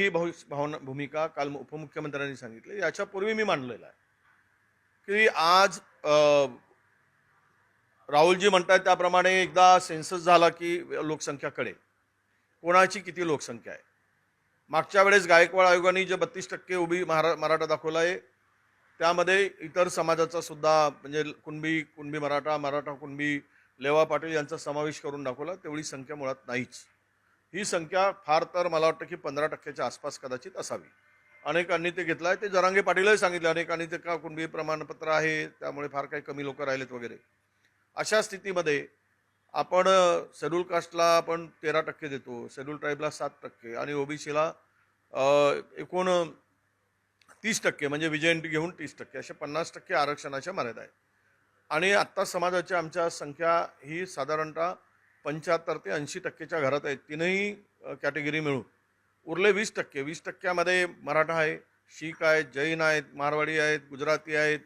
ही भावना भूमिका काल उपमुख्यमंत्र्यांनी सांगितली याच्यापूर्वी मी मांडलेला आहे. की आज अ, राहुलजी म्हणतात त्याप्रमाणे एकदा सेन्सस झाला की लोकसंख्या कळेल. कोणाची किती लोकसंख्या आहे? मागच्या वेळेस गायकवाड आयोगाने जे बत्तीस टक्के उभी महारा मराठा दाखवला आहे त्यामध्ये इतर समाजाचा सुद्धा म्हणजे कुणबी कुणबी मराठा मराठा कुणबी लेवा पाटील यांचा समावेश करून दाखवला तेवढी संख्या मुळात नाहीच. ही संख्या फार तर मला वाटतं की पंधरा टक्क्याच्या आसपास कदाचित असावी. अनेकांनी ते घेतलं आहे ते जरांगे पाटीलही सांगितलं. अनेकांनी ते का कुणबी प्रमाणपत्र आहे त्यामुळे फार काही कमी लोक राहिलेत वगैरे. अशा स्थितीमध्ये आपण शेड्यूल कास्टला आपण तेरा टक्के देतो शेड्यूल ट्राईबला सात टक्के आणि ओबीसीला एकूण तीस टक्के म्हणजे विजयंटी घेऊन तीस टक्के असे पन्नास टक्के आरक्षणाच्या मर्यादा आहे आणि आत्ता समाजाच्या आमच्या संख्या ही साधारणतः पंच्याहत्तर ते ऐंशी टक्केच्या घरात आहेत. तीनही कॅटेगरी मिळून. उरले वीस टक्के. वीस टक्क्यामध्ये मराठा आहे शीख आहेत जैन आहेत मारवाडी आहेत गुजराती आहेत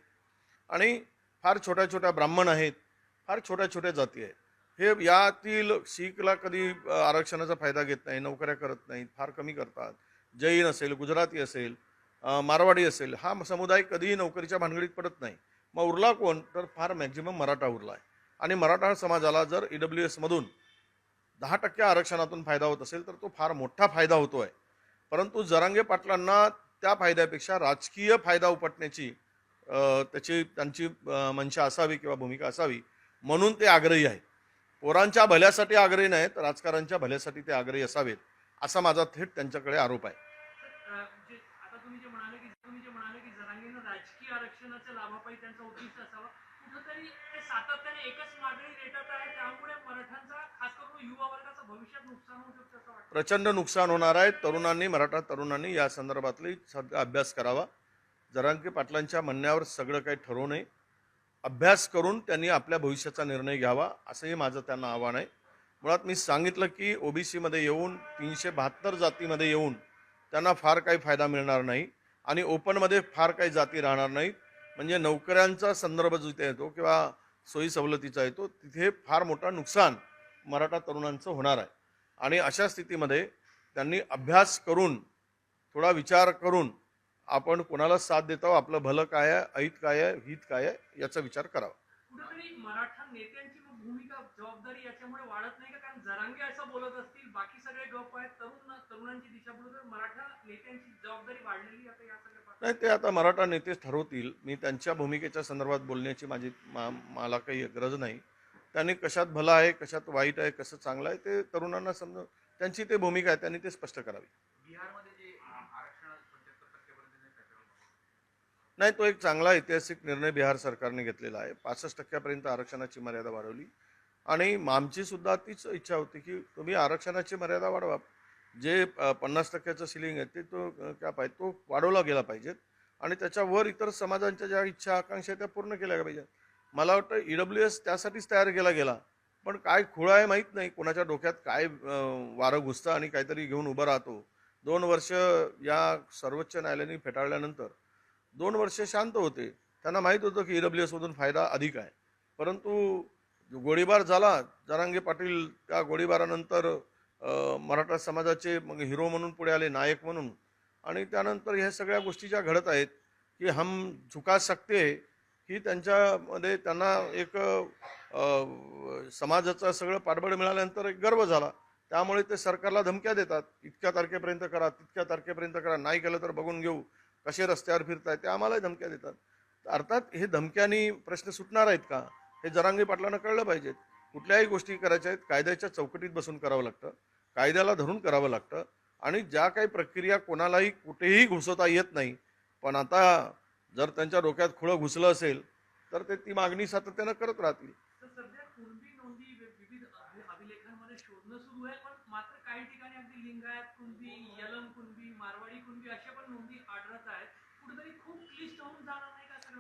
आणि फार छोट्या छोट्या ब्राह्मण आहेत फार छोट्या छोट्या जाती आहेत. हे यातील शीखला कधी आरक्षणाचा फायदा घेत नाही नोकऱ्या करत नाहीत फार कमी करतात. जैन असेल गुजराती असेल मारवाडी असेल हा समुदाय कधीही नोकरीच्या भानगडीत पडत नाही. मग उरला कोण? तर फार मॅक्झिमम मराठा उरला आहे. आणि मराठा समाजाला जर ई डब्ल्यू एसमधून दहा टक्के आरक्षणातून फायदा होत असेल तर तो फार मोठा फायदा होतो आहे परंतु जरांगे पाटलांना त्या फायद्यापेक्षा राजकीय फायदा उपटण्याची त्याची त्यांची मंशा असावी किंवा भूमिका असावी म्हणून ते आग्रही आहेत. पोरांच्या भल्यासाठी आग्रही नाहीत राजकारणच्या भल्यासाठी ते आग्रही असावेत असा माझा थेट त्यांच्याकडे आरोप आहे. म्हणजे आता तुम्ही जे म्हणाले की राजकीय आरक्षणाच्या लाभापाई त्यांचा उद्दिष्ट असावा कुठंतरी सातत्याने एकच मागणी रेटत आहे. त्यामुळे मराठ्यांचा खास करून युवा वर्गाचं भविष्यात नुकसान होऊ शकतं असं वाटतं. प्रचंड नुकसान होणार आहे. तरुणांनी मराठा तरुणांनी या संदर्भातली सगळा अभ्यास करावा. जरांकी पाटलांच्या म्हणण्यावर सगळं काही ठरवू नये. अभ्यास करून त्यांनी आपल्या भविष्याचा निर्णय घ्यावा असंही माझं त्यांना आव्हान आहे. मुळात मी सांगितलं की ओबीसीमध्ये येऊन तीनशे बहात्तर जातीमध्ये येऊन त्यांना फार काही फायदा मिळणार नाही आणि ओपनमध्ये फार काही जाती राहणार नाहीत. म्हणजे नोकऱ्यांचा संदर्भ जिथे येतो किंवा सोयी सवलतीचा येतो तिथे फार मोठा नुकसान मराठा तरुणांचं होणार आहे. आणि अशा स्थितीमध्ये त्यांनी अभ्यास करून थोडा विचार करून आपण कोणाला साथ देत आहोत आपलं भलं काय आहे ऐत काय आहे हित काय आहे याचा विचार करावा. मराठा नेत्यांची भूमिका जबाबदारी याच्यामुळे वाढत नाही का? कारण जरांगे असं बोलत असतील बाकी सगळे गप आहेत तरुण तरुणांची दिशाभूल तर मराठा नेत्यांची जबाबदारी वाढलेली आता या सगळ्या नाही ते आता मराठा नेतेच ठरवतील. मी त्यांच्या भूमिकेच्या संदर्भात बोलण्याची माझी मा मला काही गरज नाही. त्यांनी कशात भलं आहे कशात वाईट आहे कसं चांगलं आहे ते तरुणांना समज त्यांची ते भूमिका आहे त्यांनी ते स्पष्ट करावी. नाही तो एक चांगला ऐतिहासिक निर्णय बिहार सरकारने घेतलेला आहे. पासष्ट टक्क्यापर्यंत आरक्षणाची मर्यादा वाढवली. आणि आमची सुद्धा तीच इच्छा होती की तुम्ही आरक्षणाची मर्यादा वाढवा. जे पन्नास टक्क्याचं सिलिंग आहे ते तो अ, कॅप आहे तो वाढवला गेला पाहिजेत आणि त्याच्यावर इतर समाजांच्या ज्या इच्छा आकांक्षा आहेत त्या पूर्ण केल्या पाहिजेत. मला वाटतं ई डब्ल्यू एस त्यासाठीच तयार केला गेला. पण काय खुळा आहे माहीत नाही. कोणाच्या डोक्यात काय वारं घुसतं आणि काहीतरी घेऊन उभं राहतो. दोन वर्ष या सर्वोच्च न्यायालयाने फेटाळल्यानंतर दोन वर्ष शांत होते. त्यांना माहीत होतं की ई डब्ल्यू एसमधून फायदा अधिक आहे. परंतु गोळीबार झाला जरांगे पाटील त्या गोळीबारानंतर मराठा समाजाचे मग हिरो म्हणून पुढे आले नायक म्हणून. आणि त्यानंतर ह्या सगळ्या गोष्टी ज्या घडत आहेत की हम झुका सकते ही त्यांच्यामध्ये त्यांना एक समाजाचं सगळं पाठबळ मिळाल्यानंतर एक गर्व झाला. त्यामुळे ते सरकारला धमक्या देतात. इतक्या तारखेपर्यंत करा तितक्या तारखेपर्यंत करा. नाही केलं तर बघून घेऊ. कसे रस्त्यावर फिरतायत ते आम्हालाही धमक्या देतात. अर्थात हे धमक्यांनी प्रश्न सुटणार आहेत का? हे जरांगी पाटलांना कळलं पाहिजेत. कुठल्याही गोष्टी करायच्या आहेत कायद्याच्या चौकटीत बसून करावं लागतं. कायद्याला धरून करावं लागतं. आणि ज्या काही प्रक्रिया कोणालाही कुठेही घुसवता येत नाही पण आता जर त्यांच्या डोक्यात खुळं घुसलं असेल तर ते ती मागणी सातत्यानं करत राहतील.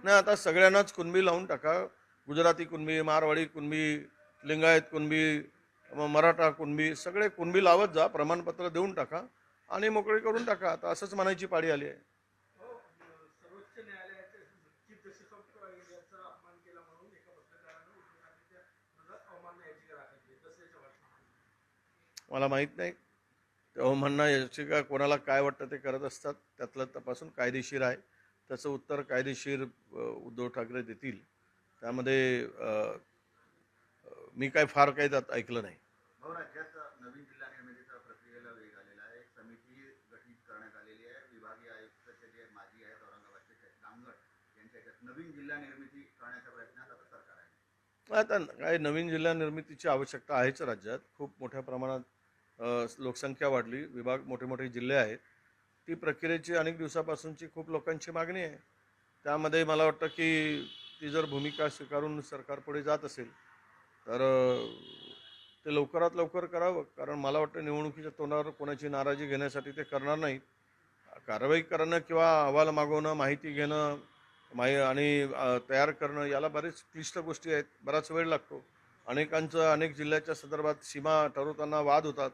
नाही आता सगळ्यांनाच कुणबी लावून टाका. गुजराती कुणबी मारवाडी कुणबी लिंगायत कुणबी मराठा कुणबी सगळे कुणबी लावत जा प्रमाणपत्र देऊन टाका आणि मोकळे करून टाका. आता असंच म्हणायची पाळी आली आहे. मला माहीत नाही. तेव्हा म्हणणं याची का कोणाला काय वाटतं ते करत असतात त्यातलं तपासून कायदेशीर आहे. त्याचं उत्तर कायदेशीर उद्धव ठाकरे देतील. त्यामध्ये मी काय फार काही त्यात ऐकलं नाही. भाऊ राज्यात नवीन जिल्हा निर्मितीच्या प्रक्रियेला वेग आलेला आहे. एक समिती गठीत करण्यात आलेली आहे. विभागीय आयुक्ताचे जे माजी आहेत औरंगाबादचे ते दामगड यांच्या नवीन जिल्हा निर्मिती करण्याच्या प्रयत्नात आता सरकार आहे. आता काय नवीन जिल्हा निर्मितीची आवश्यकता आहेच राज्यात. खूप मोठ्या प्रमाणात लोकसंख्या वाढली. विभाग मोठे मोठे जिल्हे आहेत. ती प्रक्रियेची अनेक दिवसापासूनची खूप लोकांची मागणी आहे. त्यामध्ये मला वाटतं की ती जर भूमिका स्वीकारून सरकार पुढे जात असेल तर ते लवकरात लवकर करावं. कारण मला वाटतं निवडणुकीच्या तोंडावर कोणाची नाराजी घेण्यासाठी ते करणार नाहीत. कारवाई करणं किंवा अहवाल मागवणं माहिती घेणं माहि आणि तयार करणं याला बरेच क्लिष्ट गोष्टी आहेत. बराच वेळ लागतो. अनेकांचं अनेक जिल्ह्याच्या संदर्भात सीमा ठरवताना वाद होतात.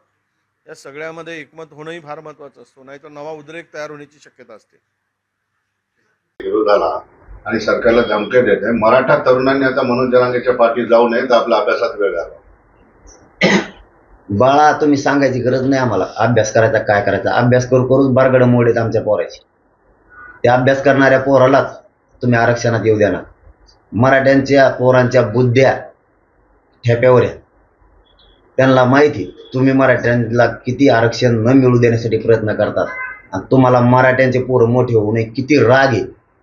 या सगळ्यामध्ये एकमत होणंही फार महत्वाचं असतो. नाहीतर नवा उद्रेक तयार होण्याची शक्यता असते. विरोधाला आणि सरकारला धमक्या देत आहे. मराठा तरुणांनी आता मनोज जरांगेच्या पाठी जाऊ नये तर आपल्या अभ्यासात वेळ घालवा. बाळा तुम्ही सांगायची गरज नाही आम्हाला. अभ्यास करायचा काय करायचा? अभ्यास करू करूच बारगड मोड आहेत आमच्या पोराची. त्या अभ्यास करणाऱ्या पोरालाच तुम्ही आरक्षणात येऊ द्या ना मराठ्यांच्या पोरांच्या बुद्ध्या ठेप्यावर आहेत. त्यांना माहिती तुम्ही मराठ्यांना किती आरक्षण न मिळू देण्यासाठी प्रयत्न करतात. आणि तुम्हाला मराठ्यांचे पोरं मोठे होऊ नये. किती राग आहे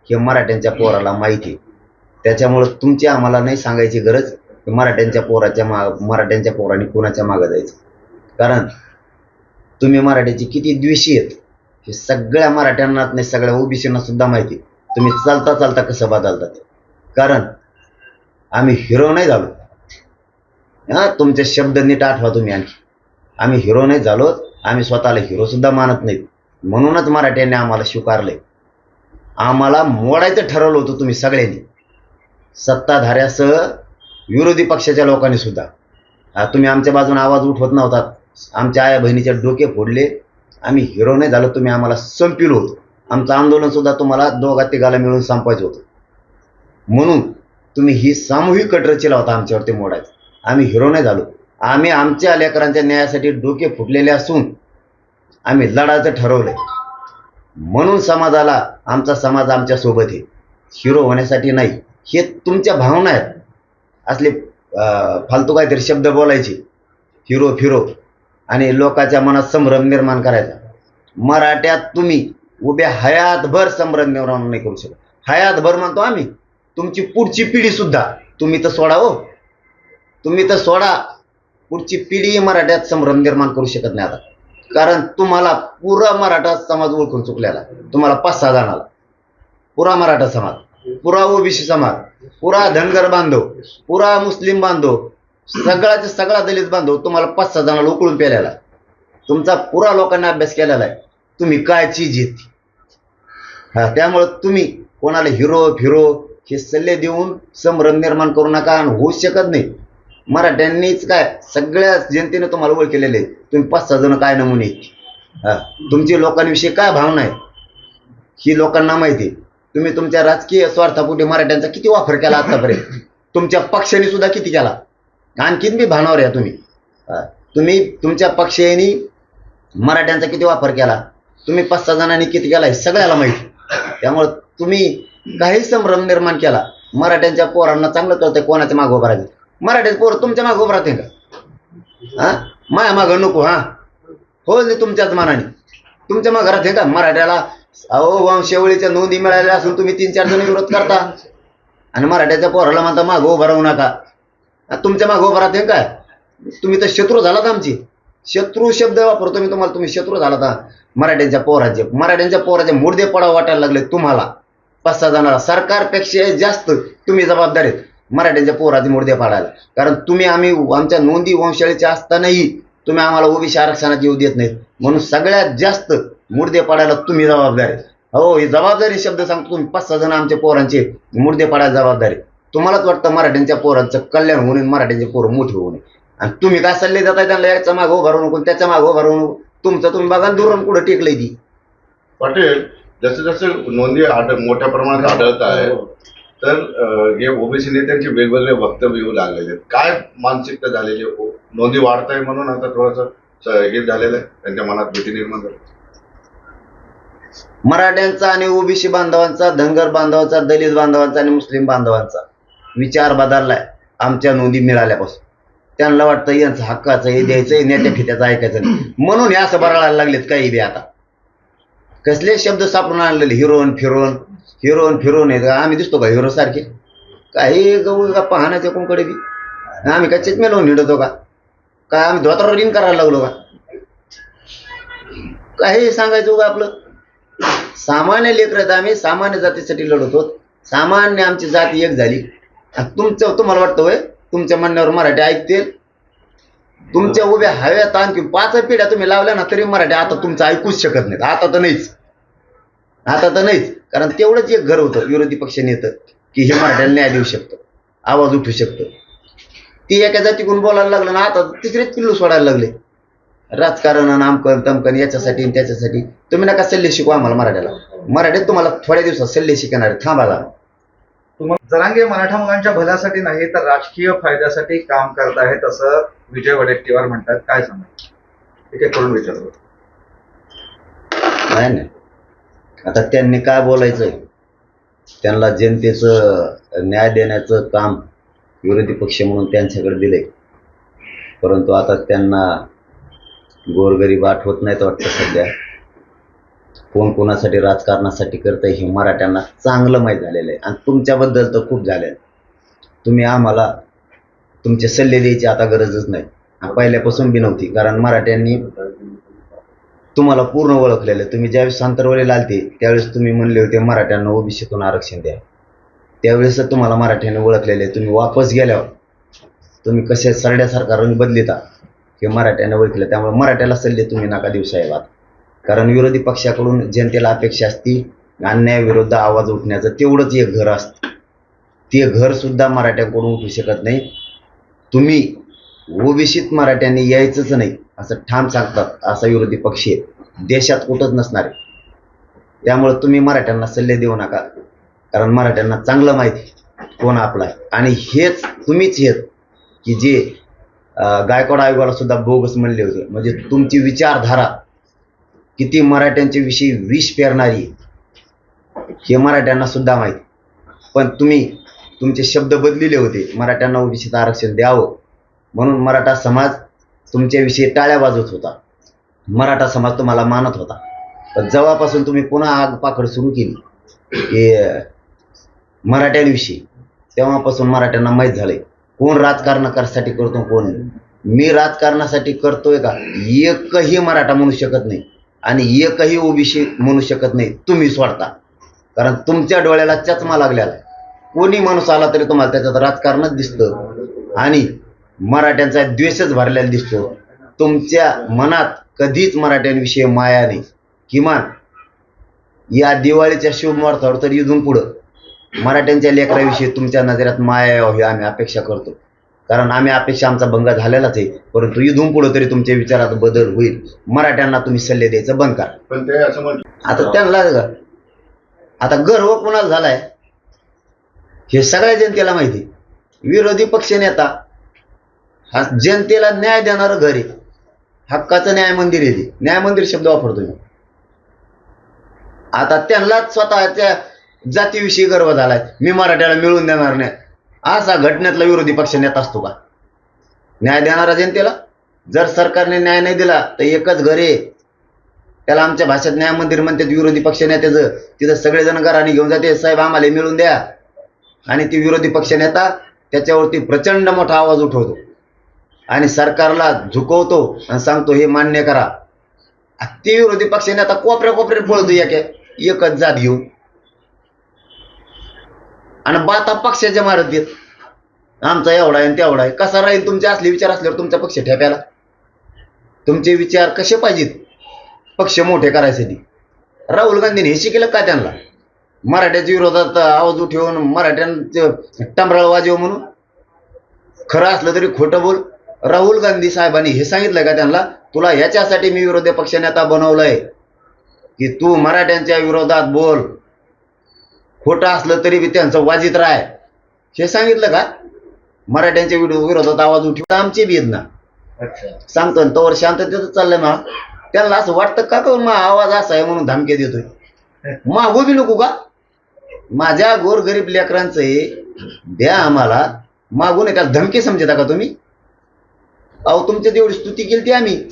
हे मराठ्यांच्या पोराला माहिती आहे. त्याच्यामुळं तुमची आम्हाला नाही सांगायची गरज. मराठ्यांच्या पोराच्या माग मराठ्यांच्या पोराने कुणाच्या मागं जायचं? कारण तुम्ही मराठ्याची किती द्वेषी आहेत हे सगळ्या मराठ्यांनाच नाही सगळ्या ओबीसींना सुद्धा माहिती. तुम्ही चालता चालता कसं बदलता ते? कारण आम्ही हिरो नाही झालो. हा तुमचे शब्द नीट आठवा तुम्ही आणखी. आम्ही हिरो नाही झालो आम्ही स्वतःला हिरो सुद्धा मानत नाहीत. म्हणूनच मराठ्यांनी आम्हाला स्वीकारले आम्हाला मोडायचं ठरवलं होतं तुम्ही सगळ्यांनी. सत्ताधाऱ्यासह विरोधी पक्षाच्या लोकांनी सुद्धा. तुम्ही आमच्या बाजूने आवाज उठवत नव्हतात आमच्या आया बहिणीचे डोके फोडले. आम्ही हिरो नाही झालो तुम्ही आम्हाला संपिलो होतो. आमचं आंदोलनसुद्धा तुम्हाला दोघा तिघाला मिळून संपवायचं होतं. म्हणून तुम्ही ही सामूहिक कट रचला होता आमच्यावरती मोडायचं. आम्ही हिरो नाही झालो. आम्ही आमच्या लेकरांच्या न्यायासाठी डोके फुटलेले असून आम्ही लढायचं ठरवलं म्हणून समाजाला आमचा समाज आमच्यासोबत आहे. हिरो होण्यासाठी नाही. हे तुमच्या भावना आहेत. असले फालतू काहीतरी शब्द बोलायचे. हिरो फिरो. आणि लोकांच्या मनात संभ्रम निर्माण करायचा. मराठ्यात तुम्ही उभ्या हयातभर संभ्रम निर्माण नाही करू शकत. हयातभर म्हणतो आम्ही. तुमची पुढची पिढी सुद्धा. तुम्ही तर सोडा हो. तुम्ही तर सोडा. पुढची पिढी मराठ्यात संभ्रम निर्माण करू शकत नाही आता. कारण तुम्हाला पुरा मराठा समाज ओळखून चुकलेला. तुम्हाला पाच सहा जणाला. पुरा मराठा समाज. पुरा ओबीसी समाज. पुरा धनगर बांधव पुरा मुस्लिम बांधव सगळ्याचा सगळा दलित बांधव तुम्हाला पाच सहा जणांना उकळून पेलेला आहे. तुमचा पुरा लोकांनी अभ्यास केलेला आहे तुम्ही काय चीज येत हा त्यामुळं तुम्ही कोणाला हिरो फिरो हे सल्ले देऊन संभ्रम निर्माण करू नका आणि होऊ शकत नाही मराठ्यांनीच काय सगळ्या जनतेने तुम्हाला ओळख केलेले आहे तुम्ही पाच सहा जण काय नमुने आहेत. हा तुमची लोकांविषयी काय भावना आहे ही लोकांना माहिती आहे. तुम्ही तुमच्या राजकीय स्वार्थापोटी मराठ्यांचा किती वापर केला आतापर्यंत? तुमच्या पक्षाने सुद्धा किती केला? आणखीन बी भानावर या तुम्ही. तुम्ही तुमच्या पक्षाने मराठ्यांचा किती वापर केला? तुम्ही पाच सहा जणांनी किती केला हे सगळ्याला माहिती. त्यामुळं तुम्ही काही संभ्रम निर्माण केला. मराठ्यांच्या पोरांना चांगलं कळतंय कोणाच्या मागं उभं राहायचं मराठ्याचे पोर तुमच्या मागं उभं राहते का? हा? माया मागं नको हा. हो नाही तुमच्याच मनाने. तुमच्या मागं राहते का? मराठ्याला अहो वंशावळीच्या नोंदी मिळाल्या असून तुम्ही तीन चार जण विरोध करता. आणि मराठ्याच्या पोराला म्हणता मागं उभं राहू नका. तुमच्या मागं उभं राहते काय? तुम्ही तर शत्रू झालात आमची. शत्रू शब्द वापरतो मी तुम्हाला तुम्ही शत्रू झालात मराठ्यांच्या पोराचे मराठ्यांच्या पोराचे मुर्दे पडाव वाटायला लागले तुम्हाला. पाच सहा जणाला सरकारपेक्षा जास्त तुम्ही जबाबदार आहेत. मराठ्यांच्या पोराचे मुर्दे पाडायला. कारण तुम्ही आम्ही आमच्या नोंदी वंशाळीच्या असतानाही तुम्ही आम्हाला ओबीसी आरक्षणात येऊ देत नाहीत. म्हणून सगळ्यात जास्त मुर्दे पाडायला तुम्ही जबाबदार हो ही जबाबदारी शब्द सांगतो तुम्ही. पाच सहा जण आमच्या पोरांचे मुर्दे पाडायला जबाबदार आहे. तुम्हालाच वाटतं मराठ्यांच्या पोरांचं कल्याण होऊ नये मराठ्यांचे पोरं मोठे होऊ नये आणि तुम्ही काय सल्ले देताय त्यांना? याच्या मागं उभा राहू नको त्याच्या मागं उभा राहू नको. तुमचं तुम्ही बघा दुरण कुठं टेकलंय ती. पाटील जसं जसं नोंदी आढ मोठ्या प्रमाणात आढळत आहे तर हे ओबीसी नेत्यांचे वेगवेगळे वक्तव्य येऊ लागलेले आहेत. काय मानसिकता झालेली नोंदी वाढत आहे म्हणून आता थोडंसं हे झालेलं आहे. त्यांच्या मनात भीती निर्माण झाली. मराठ्यांचा आणि ओबीसी बांधवांचा धनगर बांधवांचा दलित बांधवांचा आणि मुस्लिम बांधवांचा विचार बदललाय आमच्या नोंदी मिळाल्यापासून. त्यांना वाटतं यांचं हक्काचं हे द्यायचं नेत्या फित्याचं ऐकायचं नाही. म्हणून हे असं बरळायला लागलेत काही बी आता. कसले शब्द सापडून आणलेले हिरोन फिरोन हिरोन फिरोन आहेत. आम्ही दिसतो का हिरो सारखे? काही गहू का पाहण्याच्या कोणकडे बी? आम्ही का चेच लावून हिंडतो का? काय आम्ही धोत्रावर रिंग करायला लागलो का? काही सांगायचं का आपलं. सामान्य लेकर आहेत आम्ही सामान्य जातीसाठी लढत होत सामान्य आमची जाती एक झाली. तुमचं तुम्हाला वाटतं होय? तुमच्या म्हणण्यावर मराठी ऐकतील. तुमच्या उभ्या हव्यात आणखी पाच पिढ्या तुम्ही लावल्या ना तरी मराठी आता तुमचं ऐकूच शकत नाहीत. आता तर नाहीच. आता तर नाहीच. कारण तेवढंच एक घर होतं विरोधी पक्ष नेतं की हे मराठ्याला न्याय देऊ शकतं. आवाज उठू शकतं. ती एका जातीकडून बोलायला लागलं ना आता तिसरेच पिल्लू सोडायला लागले. राजकारण आमकन तमकन याच्यासाठी आणि त्याच्यासाठी. तुम्ही नका सल्ले शिकू आम्हाला मराठ्याला. मराठीत तुम्हाला थोड्या दिवसात सल्ले शिकणार. थांबा जरा. जरांगे मराठा मुलांच्या भल्यासाठी नाही तर राजकीय फायद्यासाठी काम करत आहेत असं विजय वडेट्टीवार म्हणतात. काय सांगा? ठीक आहे करून विचारतो नाही. आता त्यांनी काय बोलायचंय? त्यांना जनतेचं न्याय देण्याचं काम विरोधी पक्ष म्हणून त्यांच्याकडे दिलंय. परंतु आता त्यांना गोरगरीब आठवत नाहीत वाटतं सध्या कोण कोणासाठी राजकारणासाठी करतंय हे मराठ्यांना चांगलं माहीत झालेलं आहे आणि तुमच्याबद्दल तर खूप झालेलं आहे. तुम्ही आम्हाला तुमचे सल्ले द्यायची आता गरजच नाही पहिल्यापासून बी नव्हती कारण मराठ्यांनी तुम्हाला पूर्ण ओळखलेलं आहे. तुम्ही ज्यावेळेस आंतरवलीला आलते त्यावेळेस तुम्ही म्हणले होते मराठ्यांना ओबीसीतून आरक्षण द्या त्यावेळेस तुम्हाला मराठ्यांनी ओळखलेले आहे. तुम्ही वापस गेल्यावर तुम्ही कसे सरड्यासारखा रंग बदलिता हे मराठ्यानं ओळखलं त्यामुळे मराठ्याला सल्ले तुम्ही नका देऊ साहेबात कारण विरोधी पक्षाकडून जनतेला अपेक्षा असती अन्यायाविरुद्ध आवाज उठण्याचं तेवढंच एक घर असतं. ते घर सुद्धा मराठ्यांकडून उठू शकत नाही. तुम्ही ओबीसीत मराठ्यांनी यायचंच नाही असं ठाम सांगतात असा विरोधी पक्ष आहे. देशात कुठंच नसणार आहे. त्यामुळे तुम्ही मराठ्यांना सल्ले देऊ नका कारण मराठ्यांना चांगलं माहिती कोण आपला आहे. आणि हेच तुम्हीच हेच की जे गायकवाड आयोगाला सुद्धा बोगस म्हणले होते. म्हणजे तुमची विचारधारा किती मराठ्यांच्या विषयी विष पेरणारी हे मराठ्यांना सुद्धा माहीत. पण तुम्ही तुमचे शब्द बदलिले होते. मराठ्यांना ओबीसीत आरक्षण द्यावं म्हणून मराठा समाज तुमच्याविषयी टाळ्या वाजवत होता. मराठा समाज तुम्हाला मानत होता. पण जेव्हापासून तुम्ही पुन्हा आग पाखड सुरू केली. की मराठ्यांविषयी तेव्हापासून मराठ्यांना माहीत झालंय. कोण राजकारण करण्यासाठी करतो कोण मी राजकारणासाठी करतोय का? एकही मराठा म्हणू शकत नाही आणि एकही ओबीसी म्हणू शकत नाही. तुम्ही सोडता. कारण तुमच्या डोळ्याला चष्मा लागलेला कोणी माणूस आला तरी तुम्हाला त्याच्यात राजकारणच दिसतं. आणि मराठ्यांचा द्वेषच भरलेला दिसतो. तुमच्या मनात कधीच मराठ्यांविषयी माया नाही. किमान या दिवाळीच्या शुभमुहूर्तावर तर इथून पुढं मराठ्यांच्या लेकराविषयी तुमच्या नजरात माया यावी आम्ही अपेक्षा करतो. कारण आम्ही अपेक्षा आमचा भंग झालेलाच आहे. परंतु इथून पुढं तरी तुमच्या विचारात बदल होईल. मराठ्यांना तुम्ही सल्ले द्यायचं बंद करा. पण ते असं आता त्यांना आता गर्व कोणाला झालाय? हे सगळ्या जनतेला माहिती विरोधी पक्ष नेता हा जनतेला न्याय देणारं घर आहे. हक्काचं न्याय मंदिर आहे न्याय मंदिर शब्द वापरतो मी. आता त्यांनाच स्वतःच्या जातीविषयी गर्व झालाय. मी मराठ्याला मिळून देणार नाही. असा घटनेतला विरोधी पक्ष नेता असतो का? न्याय देणारा जनतेला? जर सरकारने न्याय नाही दिला तर एकच घर आहे. त्याला आमच्या भाषेत न्याय मंदिर म्हणतात विरोधी पक्ष नेत्याचं. तिथं सगळेजण घराने घेऊन जाते. साहेब आम्हाला मिळून द्या. आणि ती विरोधी पक्ष नेता त्याच्यावरती प्रचंड मोठा आवाज उठवतो. आणि सरकारला झुकवतो आणि सांगतो हे मान्य करा. आ ते विरोधी पक्ष नेता कोपऱ्या कोपऱ्यात पळतो एक एकच जात घेऊन आणि बाता पक्षाच्या मारत देत आमचा एवढा आहे आणि तेवढा आहे. कसा राहील तुमचे असले विचार असल्यावर तुमचा पक्ष ठेप्याला. तुमचे विचार कसे पाहिजेत? पक्ष मोठे करायसाठी. राहुल गांधीने हे शिकलं का त्यांना? मराठ्याच्या विरोधात आवाज उठवून मराठ्यांचं टमराळ वाजव म्हणून. खरं असलं तरी खोटं बोल. राहुल गांधी साहेबांनी हे सांगितलं का त्यांना? तुला ह्याच्यासाठी मी विरोधी पक्षनेता बनवलंय. की तू मराठ्यांच्या विरोधात बोल. खोटं असलं तरी बी त्यांचं वाजित राय. हे सांगितलं का? मराठ्यांच्या विरो- विरोधात आवाज उठवून आमचे बी ना. सांगतो ना तोवर शांततेतच चाललंय मला त्यांना असं वाटतं का करून मग आवाज असा आहे म्हणून धमक्या देतोय? मागू बी नको का? माझ्या गोरगरीब लेकरांचं हे द्या आम्हाला. मागून त्याला धमकी समजता का तुम्ही? अहो तुमच्या तेवढी स्तुती केली ती आम्ही.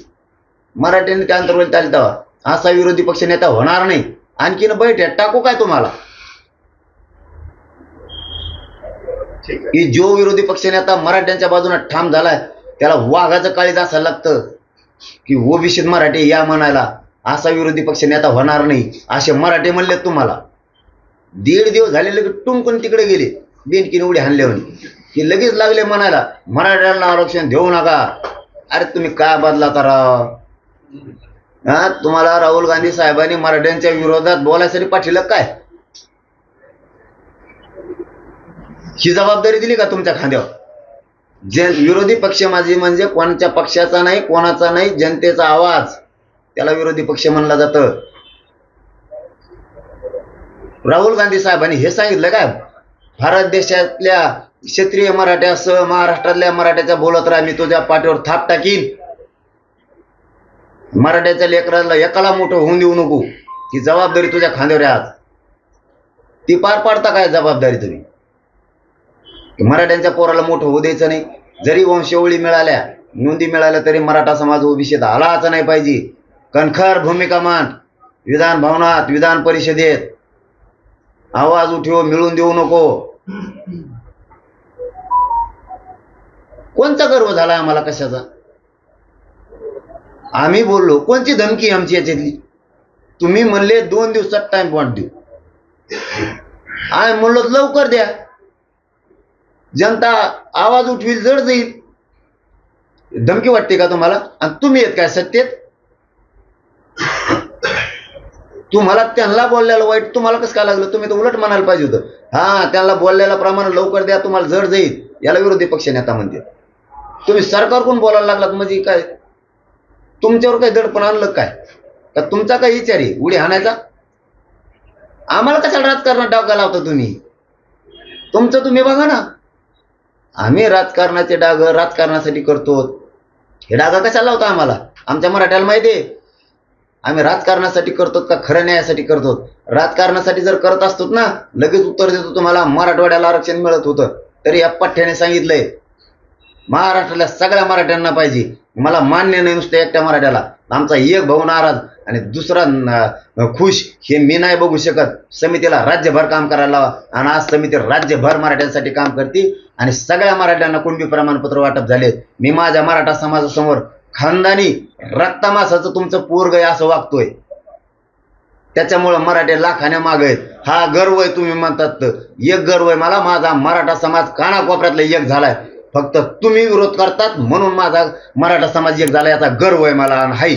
मराठ्यांनी त्या अंतर्गत आली तेव्हा? असा विरोधी पक्ष नेता होणार नाही. आणखीन बैठ्या टाकू काय तुम्हाला ठीक आहे की जो विरोधी पक्षनेता मराठ्यांच्या बाजूने ठाम झालाय त्याला वाघाचं काळीज असायला लागतं. की हो ओबीसीत मराठी या म्हणायला असा विरोधी पक्षनेता होणार नाही असे मराठी म्हणले तुम्हाला. दीड दिवस झाले लगेच टुंकून तिकडे गेले बेनकीने उडी हाणल्यावर की लगेच लागले म्हणायला मराठ्यांना आरक्षण देऊ नका. अरे तुम्ही काय बदला राव? हा तुम्हाला राहुल गांधी साहेबांनी मराठ्यांच्या विरोधात बोलायसाठी पाठवलं काय? ही जबाबदारी दिली का तुमच्या खांद्यावर? जे विरोधी पक्ष माझी म्हणजे कोणाच्या पक्षाचा नाही कोणाचा नाही जनतेचा आवाज त्याला विरोधी पक्ष म्हणला जातं. राहुल गांधी साहेबांनी हे सांगितलं काय भारत देशातल्या क्षेत्रीय मराठ्यासह महाराष्ट्रातल्या मराठ्याच्या बोलत राहा मी तुझ्या पाठीवर थाप टाकीन. मराठ्याच्या लेकराला एकाला मोठं होऊन देऊ नको. ही जबाबदारी तुझ्या खांद्यावर आज. ती पार पाडता काय जबाबदारी तुम्ही? मराठ्यांच्या पोराला मोठं होऊ द्यायचं नाही. जरी वंशवळी मिळाल्या नोंदी मिळाल्या तरी मराठा समाज ओबीसीत आलाच नाही पाहिजे. कणखर भूमिका मान विधान भवनात विधान परिषदेत. आवाज उठव मिळून देऊ नको. कोणता गर्व झाला आम्हाला कशाचा? आम्ही बोललो कोणची धमकी आमची याच्यातली? तुम्ही म्हणले दोन दिवसात टाइम पॉइंट देऊ. आम्ही म्हणलो लवकर द्या. जनता आवाज उठवील जड जाईल. धमकी वाटते का तुम्हाला? आणि तुम्ही येत काय सत्तेत? तुम्हाला त्यांना बोललेलं वाईट तुम्हाला कसं काय लागलं? तुम्ही तर उलट म्हणायला पाहिजे होतं. हा त्यांना बोललेलं प्रमाण लवकर द्या तुम्हाला जड जाईल. याला विरोधी पक्ष नेता म्हणते. तुम्ही सरकारकडून बोलायला लागलात म्हणजे काय? तुमच्यावर काही दडपण आणलं काय? का तुमचा काय विचार आहे? उडी हाणायचा? आम्हाला कशाला राजकारणात डावका लावता तुम्ही? तुमचं तुम्ही बघा ना. आम्ही राजकारणाचे डाग राजकारणासाठी करतो. हे डागा कशाला लावता आम्हाला? आमच्या मराठ्याला माहिती आहे. आम्ही राजकारणासाठी करतो का खरं न्यायासाठी करतो? राजकारणासाठी जर करत असतो ना लगेच उत्तर देतो तुम्हाला मराठवाड्याला आरक्षण मिळत होतं. तरी या पठ्ठ्याने सांगितलंय महाराष्ट्राला सगळ्या मराठ्यांना पाहिजे. मला मान्य नाही नुसतं एकट्या मराठ्याला. आमचा एक भाऊ नाराज. आणि दुसरा खुश हे मी नाही बघू शकत. समितीला राज्यभर काम करायला लावा. आणि आज समिती राज्यभर मराठ्यांसाठी काम करते आणि सगळ्या मराठ्यांना कुणबी प्रमाणपत्र वाटप झाले. मी माझ्या मराठा समाजासमोर खानदानी रक्तामासाचं तुमचं पोरग आहे असं वागतोय. त्याच्यामुळं मराठे लाखाने माग आहेत. हा गर्व आहे तुम्ही म्हणतात. तर. एक गर्व आहे मला माझा मराठा समाज कानाकोपऱ्यातला एक झालाय. फक्त तुम्ही विरोध करतात म्हणून माझा मराठा समाज एक झाला याचा गर्व आहे मला आणि हाई